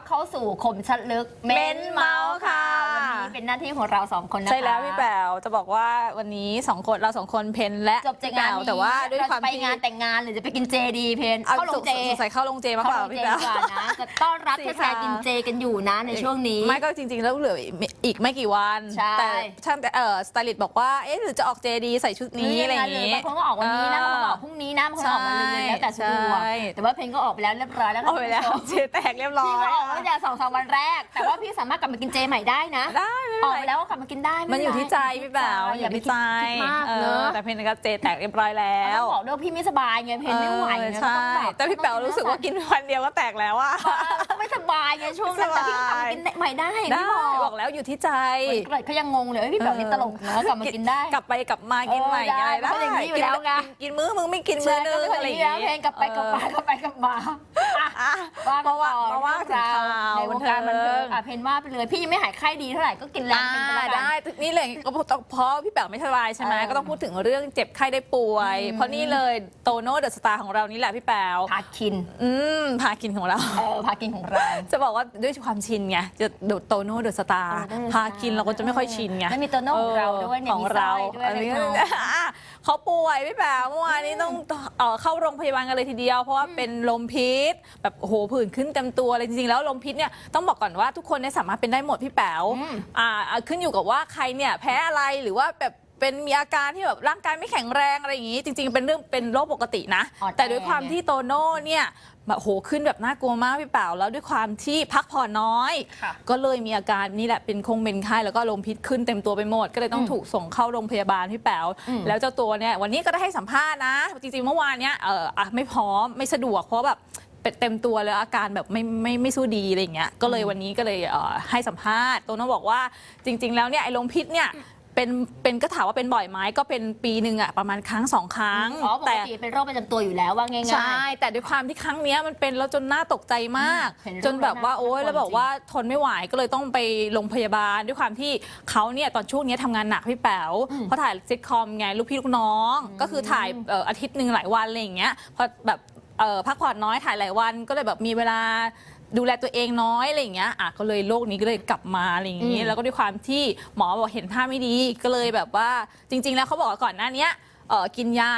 ับเข้าสู่คมชัดลึก เม้นเมาส์ค่ะ เป็นหน้าที่ของเราสองคนนะคะ ใช่แล้วพี่แป๋วจะบอกว่าวันนี้สองคนเราสองคนเพนและจบจากงานพี่นี้แป๋วแต่ว่าด้วยความเรจะไปที่งานแต่งงานหรือจะไปกินเจดีเพนเอาเข้าลงเจสงสัยเข้าลงเจมากกว่าเข้าลงพี่เจแป๋วดีกว่านะจะต้อนรับสิเทศคะกาลกินเจกันอยู่นะในช่วงนี้ไม่ก็จริงๆ แล้วเหลืออีกไม่กี่วันใช่แต่ช่างแต่เออสไตลิสต์บอกว่าเอ๊ะหรือจะออกเจดีใส่ชุดนี้อะไรอย่างนี้นี้บางคนก็ออกวันนี้นะบางคนก็ออกพรุ่งนี้นะบางคนก็ออกมาเลยแล้วแต่สะดวกใช่แต่ว่าเพนก็ออกไปแล้วเรียบร้อยแล้วเอาไปแล้วคุณผู้ชมเจแตกเรียบร้อพี่ยก็ออกมาตั้งแต่สองสามวันแรก แต่ว่าพี่สามารถกลับมากินเจใหม่ได้นะได้ไม่อเป็นไรอกไปแล้วก็กลับมากินได้ไมันอยู่ที่ใจเป็พี่นไรแป๋วอย่าไปที่คิดใจคิดมากเอเนออะแต่เพนก็เจแตกเรียบร้อยแล้ต้วองบอกด้วยพี่ไม่สบายไงเพนไม่ไหวไงเออใช่ก็ต้องบบแต่พี่แป๋วรู้สึกว่ากินวันเดียวก็แตกแล้วอะก็ไม่สบายไงช่วงนั้นแต่พี่ก็กลับมากินใหม่ได้ได้พี่บอกบอกแล้วอยู่ที่ใจเกรดเขายังงงเลยว่าพี่แบบนี้ตลกนะกลับมากินได้ กลับไปกลับมากินใหม่เออได้อะไรได้เพราะอย่างนี้อยู่แล้วไงกินกินมื้อมึงไม่กินมื้อนึงใช่ก็อะไรเป็นอย่างเพลงกลับไปกลับมาเออกลับไปกลับมาอะอะว่ากันมาว่าต่อมาว่าถึงข่าวในวงการบันเทิงบันเทิงอะเพนว่าไปเลยพี่ยังไม่หายไข้ดีเท่าไหร่ก็กินแรงอ่าเป็นไปแล้วกัน ได้นี่เลยก็ต้องเพราะพี่แป๋วไม่สบายใช่ไหมเออก็ต้องพูดถึงเรื่องเจ็บไข้ได้ป่วย อืม เพราะนี่เลยโตโน่เดอะสตาร์ของเรานี่แหละพี่แป๋วพาคิน อืมพากินของเรา เออพากินของเราจะบอกว่าด้วยความชินไงจะดูโตโน่เดอะสตาร์เออพากินเราก็จะไม่ค่อยชินไง แล้วมีโตโน่ของเราด้วยเนี่ยของมีสร้เราอยด้วยอันนี้เล็กน้อยอะเขาป่วยพี่แป๋วเมื่อวานนี้ต้องเอ่อเข้าโรงพยาบาลกันเลยทีเดียว เพราะว่าเป็นลมพิษ แบบโอ้โหผื่นขึ้นเต็มตัวเลยจริงๆแล้วลมพิษเนี่ยต้องบอกก่อนว่าทุกคนเนี่ยสามารถเป็นได้หมดพี่แป๋วอืมอ่าอ่าขึ้นอยู่กับว่าใครเนี่ยแพ้อะไรหรือว่าแบบเป็นมีอาการที่แบบร่างกายไม่แข็งแรงอะไรอย่างนี้ จริง ๆ เป็นเรื่องเป็นโรคปกตินะ อ่อนแอ แต่ด้วยความที่โตโน่เนี่ยแบบโหขึ้นแบบน่ากลัวมากพี่แป๋วแล้วด้วยความที่พักผ่อนน้อย ค่ะ ก็เลยมีอาการนี่แหละเป็นคงเป็นไข้แล้วก็ลมพิษขึ้นเต็มตัวไปหมด ก็เลยต้องอืมถูกส่งเข้าโรงพยาบาลพี่แป๋วอืมแล้วเจ้าตัวเนี่ยวันนี้ก็ได้ให้สัมภาษณ์นะ จริงๆเมื่อวานเนี้ยเอออะไม่พร้อมไม่สะดวกเพราะแบบ เป็นเต็มตัวแล้วอาการแบบไม่ไม่ไม่สู้ดีอะไรอย่างเงี้ยก็เลยวันนี้ก็เลยเอ่อให้สัมภาษณ์ตัวน้องบอกว่าจริง ๆ แล้วเนี่ยไอ้ลมพิษเนี่ยเป็นเป็นก็ถามว่าเป็นบ่อยไหมก็เป็นปีหนึ่งอะประมาณครั้งสองครั้ง อ๋อปกแต่ติเป็นโรคประจำตัวอยู่แล้วว่าง่ายๆ ใช่ แต่ด้วยความที่ครั้งเนี้ยมันเป็นแล้วจนน่าตกใจมากเห็นรูปจนแบบว่าแล้วน่าโอ๊ยกลัวแล้วแบบว่าทนไม่ไหวก็เลยต้องไปโรงพยาบาล ด้วยความที่เขาเนี่ยตอนช่วงเนี้ยทำงานหนักพี่แป๋วอืมเพราะถ่ายซิทคอมไงลูกพี่ลูกน้อง ก็คือถ่ายเอ่ออาทิตย์หนึ่งหลายวันอะไรอย่างเงี้ยพอแบบ เอ่อพักผ่อนน้อยถ่ายหลายวันก็เลยแบบมีเวลาดูแลตัวเองน้อยอะไรอย่างเงี้ยอะก็เลยโรคนี้ก็เลยกลับมาอะไรอย่างงี้อืมแล้วก็ด้วยความที่หมอบอกเห็นท่าไม่ดีก็เลยแบบว่าจริง ๆ แล้วเขาบอกว่าก่อนหน้าเนี้ย เออกินยา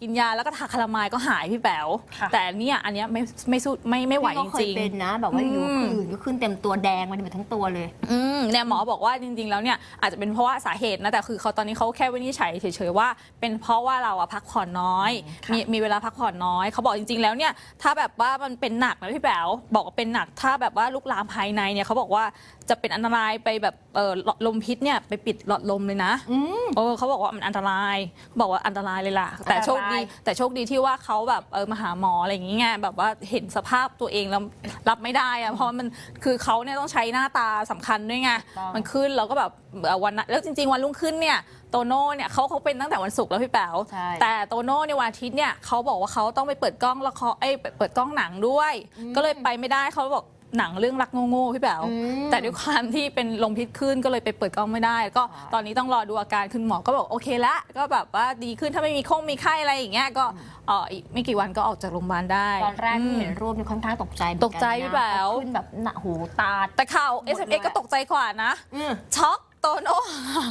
กินยาแล้วก็ทาคาราไมายก็หายพี่แป๋วค่ะ แต่เนี่ยอันเนี้ยไม่ไม่สู้ไม่ไม่ไหวพี่ก็เคจยริง เป็นนะ แบบว่าอยู่อืม ผื่นก็ขึ้นเต็มตัวแดงมันหมดทั้งตัวเลยอืมเนี่ยหมอบอกว่าจริง ๆ แล้วเนี่ยอาจจะเป็นเพราะว่าสาเหตุนะแต่คือเขาตอนนี้เขาแค่วินิจฉัยเฉยๆว่า เป็นเพราะว่าเราอะพักผ่อนน้อย ค่ะ มีมีเวลาพักผ่อนน้อยเขาบอกจริง ๆ แล้วเนี่ยถ้าแบบว่ามันเป็นหนักนะพี่แป๋วบอกว่าเป็นหนักถ้าแบบว่าลุกลามภายในเนี่ยเขาบอกว่าจะเป็นอันตรายไปแบบเออหลอดลมพิษเนี่ยไปปิดหลอดลมเลยนะ อืม เออเขาบอกว่ามันอันตรายเขาบอกว่าอันตรายเลยล่ะ แต่อันตรายโชคดี แต่โชคดีที่ว่าเขาแบบเออมาหาหมออะไรอย่างเงี้ยแบบว่าเห็นสภาพตัวเองแล้วรับไม่ได้อะเพราะมันคือเขาเนี่ยต้องใช้หน้าตาสำคัญด้วยไงต้องมันขึ้นแล้วก็แบบเอ่อวันนั้นแล้วจริง ๆ วันรุ่งขึ้นเนี่ยโตโน่เนี่ยเขาเขาเป็นตั้งแต่วันศุกร์แล้วพี่แป๋วใช่แต่โตโน่ในวันอาทิตย์เนี่ยเขาบอกว่าเขาต้องไปเปิดกล้องละครเอ้ยเปิดกล้องหนังด้วย ก็เลยไปไม่ได้เขาบอก หนังเรื่องรักโง่ๆพี่แป๋วอืม แต่ด้วยความที่เป็นลมพิษขึ้นก็เลยไปเปิดกล้องไม่ได้ ก็ค่ะตอนนี้ต้องรอดูอาการคุณหมอก็บอกโอเคละก็แบบว่าดีขึ้นถ้าไม่มีคงมีไข้อะไรอย่างเงี้ยก็เอออีกไม่กี่วันก็ออกจากโรงพยาบาลได้ตอนแรกที่เห็นอืมรูปนี่ค่อนข้างตกใจเหมือนนตกใจนะพี่แป๋ว ขึ้นแบบหน้าหูตาแต่ข่าวหมดเลย SMS ก็ตกใจกว่านะ อืมช็อกโตโน่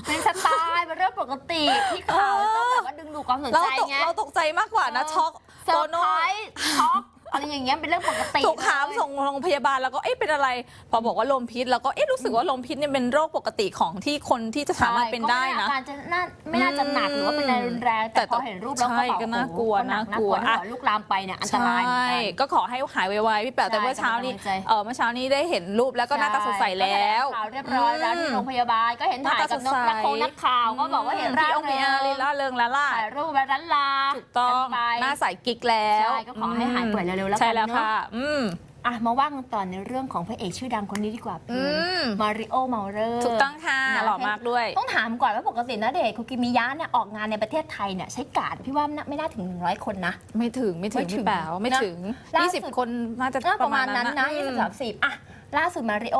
เป็นสไตล์เป็นเรื่องปกติที่ข่าวต้องแบบว่าดึงดูดความสนเราใจตกไง เราตกใจมากกว่านะช็อกเซอโตร์ไพโน่รส์ช็อก อะไรอย่างเงี้ยเป็นเรื่องปกติถูกหามเลยส่งโรงพยาบาลแล้วก็เอ๊ะเป็นอะไร พอบอกว่าลมพิษ แล้วก็เอ๊ะรู้สึกว่าลมพิษเนี่ยเป็นโรคปกติของที่คนที่จะสามารถเป็นได้นะใช่ก็ม่อาการจะน่าไม่น่าจะหนักหรือว่าเป็นอะไรรุนแรง แต่แต่พอเห็นรูปแล้วก็ใช่แบบก็น่ากลัวโอ้โหหน่ากลัวถ้าอะเกิดลูกลามไปเนี่ยอันตรายเหมือนใช่กันก็ขอให้หายไวๆพี่แป๋วแต่ใช่เมื่อเช้านี้กำลังใจเออเมื่อเช้านี้ได้เห็นรูปแล้วก็หน้าตาสดใสแล้วข่าวเรียบร้อยแล้วที่มโรงพยาบาลก็เห็นถ่ายกับนกหน้านัตากสดใสโคนักข่าวก็บอกว่าเห็นร่าพี่องค์พี่อารีล่าเริงแล้วล่ะถ่ายรูปแล้วรันลาถูกต้องกันไปหน้าใสกิ๊กแล้วใช่ก็ขอให้หายป่วยเร็วๆแล้วกันใช่แล้วเนอะค่ะ อืม อะมาว่ากันต่อในเรื่องของพระเอกชื่อดังคนนี้ดีกว่าอืมมาริโอเมาเลอร์ ถูกต้องค่ะนะ หล่อมากด้วย ต้องถามก่อนว่าปกตินะเดชน์คุกิมิยะเนี่ยออกงานในประเทศไทยเนี่ยใช้การดพี่ว่าน่าไม่น่าถึง 100 คนนะ ไม่ถึงไม่ถึงไม่ถึงพี่แป๋วไม่นะถึงล่าสุด 20 คนน่าจะน่าประมาณนั้นนะอืยี่สิมบสามสิบอะล่าสุดมาริโอ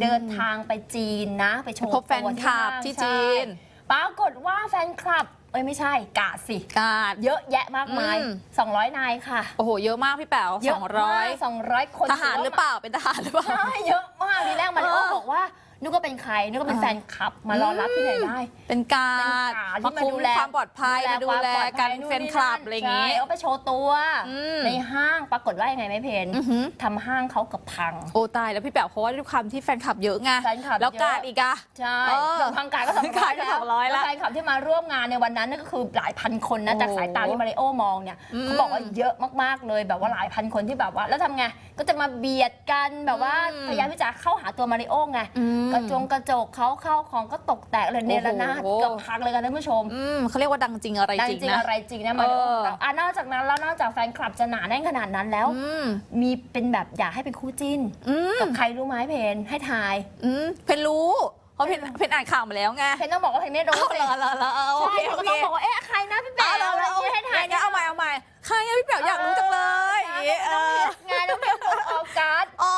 เดินทางไปจีนนะ ไปโชว์พบแฟนตัวคลับห้างที่ใช่จีน ปรากฏว่าแฟนคลับ เอ้ยไม่ใช่กาดสิ การเยอะแยะมากมาย อืม 200 นายค่ะโอ้โห เยอะมากพี่แป๋วเยสอะองมากร้อย200คนทหารหรือเปล่าเป็นทหารหรือเปล่า ใช่เยอะมากทีแรกมาริโอเออ บอกว่า นึกว่าเป็นใครนึกว่าเป็นอ่าแฟนคลับมารอรับที่ไหนได้ เป็นการเป็นการที่มามาคุมดูแล ความปลอดภัยมาดูแลความปลอดภัยกันนู่นแฟนนี่คลับนั่นอะไรอย่างงี้ ใช่เอาไปโชว์ตัว อืม ในห้างปรากฏว่ายังไงไม่เพนอือหือทำห้างเขาเกับพัง โอ้ตายแล้วพี่แป๋วเพราะว่าด้วยความที่แฟนคลับเยอะไงแฟนคลับแล้วเยอะ การดอีกอะ ใช่เออส่วนทางการก็สองทางการก็200ละแฟนคลับที่มาร่วมงานในวันนั้นนั่นก็คือหลายพันคนนะ โอ้จากสายตาที่มาริโอมองเนี่ยอืมเขาบอกว่าเยอะมากๆเลยแบบว่าหลายพันคนที่แบบว่า แล้วทำไงก็จะมาเบียดกันแบบว่าอืมพยายามที่จะเข้าหาตัวมาริโอไงอืมกระจงกระจกเขาเข้าของก็ตกแตกเลยเนรนาถโอ้โห เกือบพังเลยกันท่านผู้ชมอืมเขาเรียกว่าดังจริงอะไรดังจริงจริงนะ อะไรจริงนะมาริโอเอออะนอกจากนั้นแล้วนอกจากแฟนคลับจะหนาแน่นขนาดนั้นแล้ว อืมมีเป็นแบบอยากให้เป็นคู่จิ้นอืมกับใครรู้ไหมเพนให้ทาย อืมเพนรู้เพราะเพนเพนอ่านข่าวมาแล้วไงเพนต้องบอกว่าเพนไม่รู้เอาสิเหรอเหรอเหรอเอาโอใช่เคเขาโอก็เคต้องบอกว่าเอ๊ะใครนะพี่แป๋เอาวแล้วอะไรแล้วอย่างเงี้ยให้ถ่าย งั้นเอาใหม่เอาใหม่ใครอะพี่แป๋วอยากรู้จังเลยเอองานน้องเพนออกัส อ๋อ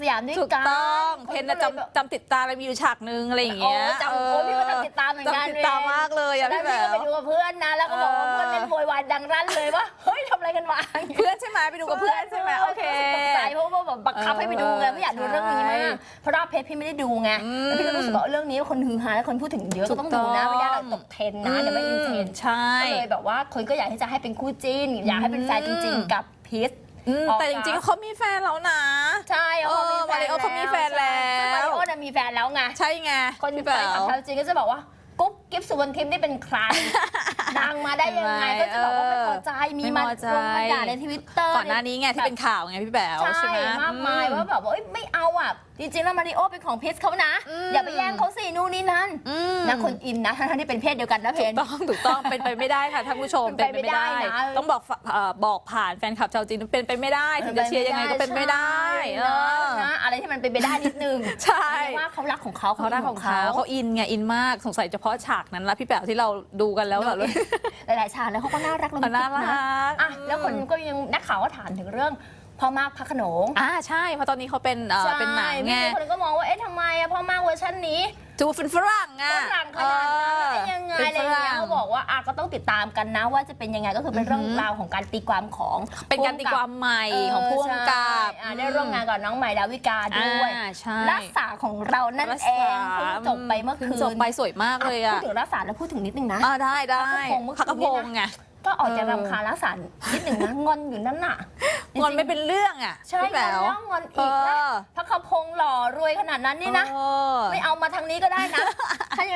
สยามด้วยถูกกันต้องเพนน่ะก็ลยแบบจำจำติดตาอะไรมีอยู่ฉากนึงอะไรอย่างโอ้เงี้ยจำโอ้พี่ก็จำติดตามเหมือนกันจำติดตามมากเลยอะแล้วพี่พี่แป๋ก็ไปวดูกับเพื่อนนะ แล้วก็บอกว่าเออเพื่อนเป็นโวยวายดังรั่นเลยว่า เฮ้ยทำอะไรกันวะเพื่อนใช่ไหมไปดูกับเพื่อนใช่ไหมโอเค ตกใจเพราะว่าแบบบังคับให้ไปดูไงไม่อยากดูเรื่องนี้มากใช่เพราะว่าเพจพี่ไม่ได้ดูไงอืม แล้วพี่ก็รู้สึกว่าเรื่องนี้คนฮือฮาและคนพูดถึงเยอะก็ต้องดูนะถูกต้องไม่ได้เราตกเทรนด์นะเดี๋ยวไม่อินเทรนด์ ใช่ ก็เลยแบบว่าคนก็อยากที่จะให้เป็นคู่จิ้น อยากให้เป็นแฟนจริง ๆ กับพีทอืมออกแต่จริงๆ เขามีแฟนแล้วนะ ใช่ เออมาริโอเขามีแฟนแล้วซึ่งมาริโอน่ะมีแฟนแล้วไง ใช่ไงคนพี่แฟแป๋นวขับชาวจริงก็จะบอกว่ากุ๊บกิ๊บสุวรรณทิมนี่เป็นใครดังมาได้ยังไงเห็นไหมก็จะบอกว่าไม่พอใจมีไม่มาพอใจลงมาด่าในทวิตเตอร์ก่อนหน้านี้ไงที่เป็นข่าวไงพี่แป๋วใช่ใช่ไหมมากมายอืว่าแบบว่าเอ้ยไม่เอาอะจริงๆแล้วมาริโอเป็นของเพจเขานะอืมอย่าไปแย่งเขาสินู่นนี่นั่นอืม นะคนอินนะทั้งๆที่เป็นเพศเดียวกันนะเพถูนกต้องถูกต้องเป็นไปไม่ได้ค่ะท่านผู้ชมเป็เป็นนไปไปไม่ไม่ได้ได้นะต้องบอกฝเอ่อบอกผ่านแฟนคลับชาวจีนเป็นไปไม่ได้ถึงจะเชียร์ยังไงก็เป็นไม่ได้ใช่เออนะอะไรที่มันเป็นไปได้นิดนึงใช่ เรียกว่าเขารักของเขาเขาได้ของเขาเขาอินไงอินมากสงสัยเฉพาะฉากนั้นละพี่แป๋วที่เราดูกันแล้วเหรอเลยหลายๆฉากแล้วเขาก็น่ารักเขาน่ารันะกอะแล้วคนก็ยังนักข่าวก็ถามถึงเรื่อง พ่อมากพระโขนงอ่าใช่เพราะตอนนี้เขาเป็นเอ่อเป็นหนังไงใช่คนก็มองว่าเอ๊ะทำไมอะพ่อมากเวอร์ชันนี้จูเป็นฝรั่งฝอะรั่งขนาดนั้นเอ๊ะยังไงเป็อะไรนอฝย่างเงี้รั่ยงเขาบอกว่าอะก็ต้องติดตามกันนะว่าจะเป็นยังไงก็คือเป็นเรื่องอือหือ ราวของการตีความของเป็นการตีความใหม่ของผู้กำกับเออใช่อะได้ร่วมงานกับน้องใหม่ดาวิกาด้วยอ่าใช่รักษาของเรานั่นเองเพิ่งจบไปเมื่อคืพิ่งนจบไปสวยมากเลยพูอะดถึงรักษาแล้วพูดถึงนิดนึงนะ อ่าได้ได้พักกระพงเมื่อคืนพักกระพงไง ก็ออกจะเออรำคาญรักษานิดหนึ่งนะงอนอยู่นั่นน่ะงอนไม่เป็นเรื่องอะใช่พี่งแป๋อนวแล้วงอนอีกนะเออพระคพงหล่อรวยขนาดนั้นนี่นะเออไม่เอามาทางนี้ก็ได้นะถ้าอย่างนั้นน่ะ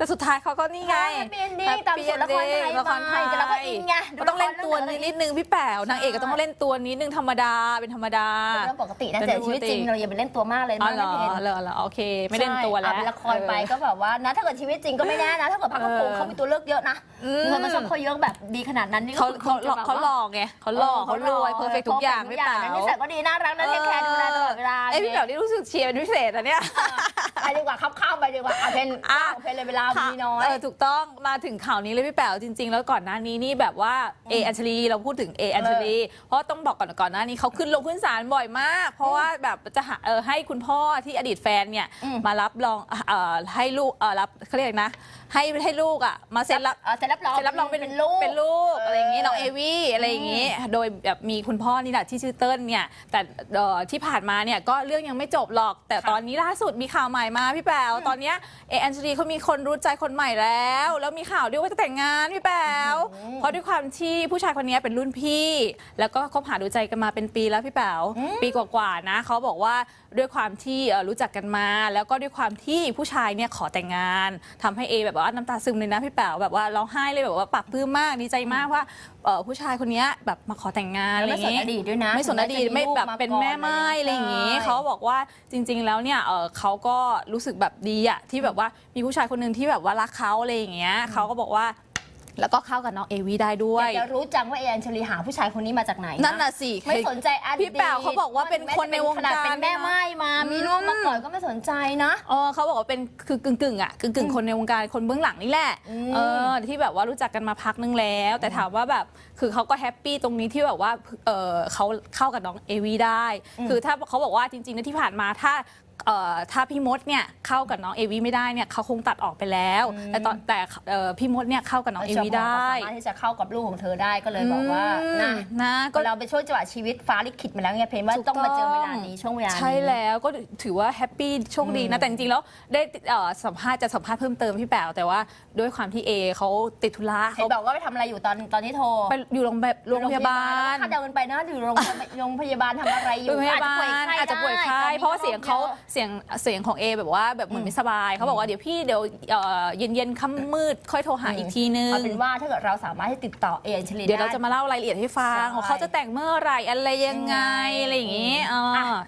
แต่สุดท้ายเขาก็นี่ไงแฮปปี้เอนดิ้งตามสูตรละครไทยละครไทยไปแต่เราก็อินไงดูก็ต้องเล่นละครตัวเรื่องไหนนิดนึงพี่แป๋วนางเอกก็ต้องเล่นตัวนิดนึงธรรมดาเป็นธรรมดาเป็นเรื่องปกตินะเป็นแต่เรื่องชีวิตจริงปกติเราอย่าไปเล่นตัวมากเลยอ๋อมากเหรไม่อเป็นเหรอเหรอโอเค ไม่เล่นตัวแล้วใช่อะเป็นละครไปก็แบบว่านะถ้าเกิดชีวิตจริงก็ไม่แน่นะถ้าเกิดพักกระพงเออเขามีตัวเลือกเยอะนะอืมมีคนมาชอบเขาเยอะแบบดีขนาดนั้นนี่ก็เขาคือเขาคงจะแบบเขาหว่าล่อไงเขาหล่อเขารวยเพอร์เฟกทุกอย่างพี่แป๋วนะนิสัยก็ดีน่ารักนะเทคแคร์ดูแลตลอดเวลาเอ้ยพี่แป๋วนี่รู้สึกเชียร์เป็นพิเศษอะเนี่ย ไปดีกว่าข้ามๆไปดีกว่าเอาเพนอะ เอาเพนเลยเวลามีน้อย เออถูกต้องมาถึงข่าวนี้เลยพี่แป๋วจริง ๆ แล้วก่อนหน้านี้นี่แบบว่าเออัญชลีเราพูดถึงเออัญชลีเพราะต้องบอกก่อนก่อนหน้านี้เขาขึ้นลงขึ้นศาลบ่อยมาก เพราะว่าแบบจะหาเออให้คุณพ่อที่อดีตแฟนเนี่ยอืม มารับรองเอ่อให้ลูกเออรับเขาเรียกนะ ให้ให้ลูกอะมาเซ็นรับ เออเซ็นรับรองเซ็นรับรองเป็นเป็นลูกเป็นลูกเออออะไรอย่างงี้น้องเอวี่อะไรอย่างงี้ โดยแบบมีคุณพ่อนี่แหละที่ชื่อเติ้ลเนี่ยแต่เอ่อที่ผ่านมาเนี่ยก็เรื่องยังไม่จบหรอก แต่ค่ะตอนนี้ล่าสุดมีข่าวใหม่มาพี่แป๋วตอนเนี้ยเอแอนเชลีเขามีคนรู้ใจคนใหม่แล้ว แล้วมีข่าวด้วยว่าจะแต่งงานพี่แป๋วเพราะด้วยความที่ผู้ชายคนนี้เป็นรุ่นพี่ แล้วก็คบหาดูใจกันมาเป็นปีแล้วพี่แป๋วปีกว่าๆนะเขาบอกว่าด้วยความที่เอ่อรู้จักกันมา แล้วก็ด้วยความที่ผู้ชายเนี่ยขอแต่งงานทำให้เอแบบว่าน้ำตาซึมเลยนะพี่แป๋วแบบว่าร้องไห้เลยแบบว่าปรับปลื้มมากดีใจมากว่าเอ่อผู้ชายคนนี้แบบมาขอแต่งงานอะไรไม่อย่างสนงี้อดีตด้วยนะไม่สนอดีตไม่แบบเป็นแม่ไม้อะไรอย่างงี้เขาบอกว่าจริง ๆ แล้วเนี่ยเอ่อเขาก็รู้สึกแบบดีอะที่แบบว่ามีผู้ชายคนหนึ่งที่แบบว่ารักเขาอะไรอย่างเงี้ยเขาก็บอกว่า แล้วก็เข้ากับน้องเอวีได้ด้วอยยากจะรู้จังว่าเอแอนชลีหาผู้ชายคนนี้มาจากไหนนั่นน่ะสิไม่สนใจอดีตพี่แป๋วเขาบอกว่าเป็นคนในวงขนาดการเป็นแม่ไม้มา มีลูกมาก่อนก็ไม่สนใจนะเออเขาบอกว่าเป็นคือกึ่งกึ่งๆอะกึ่งกึ่งๆคนในวงการคนเบื้องหลังนี่แหละอืมเออที่แบบว่ารู้จักกันมาพักนึงแล้ว แต่ถามว่าแบบคือเขาก็แฮปปี้ตรงนี้ที่แบบว่าเออเขาเข้ากับน้องเอวีได้ คือถ้าเขาบอกว่าจริงๆนะที่ผ่านมาถ้า เอ่อถ้าพี่มดเนี่ยเข้ากับน้องเอวีไม่ได้เนี่ยเขาคงตัดออกไปแล้ว แต่ตอนแต่เอ่อพี่มดเนี่ยเข้ากับน้องเอวีได้ สามารถที่จะเข้ากับลูกของเธอได้ก็เลยบอกว่าอืมนะนะก็ เราไปช่วยจังหวะชีวิตฟ้าลิขิตมาแล้วไงเพนว่าถูกต้องมาเจอต้องเวลานี้ช่วงเวลานี้ ใช่แล้วก็ถือว่าแฮปปี้โชคดีนะ แต่จริงๆ แล้วได้เอ่อสัมภาษณ์จะสัมภาษณ์เพิ่มเติมพี่แป๋วแต่ว่าด้วยความที่เอเขาติดธุระเห็นเขาบอกว่าไปทำอะไรอยู่ตอนตอนที่โทรไปอยู่โรงแบบโรงพยาบาล คาดเดากันไปนะอยู่โรงโรงพยาบาลทำอะไรอยู่โรงพยาบาลอาอาจจจะจะป่ป่ววยยไข้ไข้ตอนนี้เพราะว่าเสียงเขาโรคเยอะเสียงเสียงของเอแบบว่าแบบเหมือนไม่สบายเขาบอกว่าเดี๋ยวพี่เดี๋ยวเอ่อเย็นเย็นๆค่ำมืดค่อยโทรหาอีกทีนึง เอาเป็นว่าถ้าเกิดเราสามารถที่ติดต่อเออัญชลีเดี๋ยวเราได้จะมาเล่ารายละเอียดให้ฟังใช่ ว่าเขาจะแต่งเมื่อไหร่อะไรยังไงยังไงอะไรอย่างงี้เอออ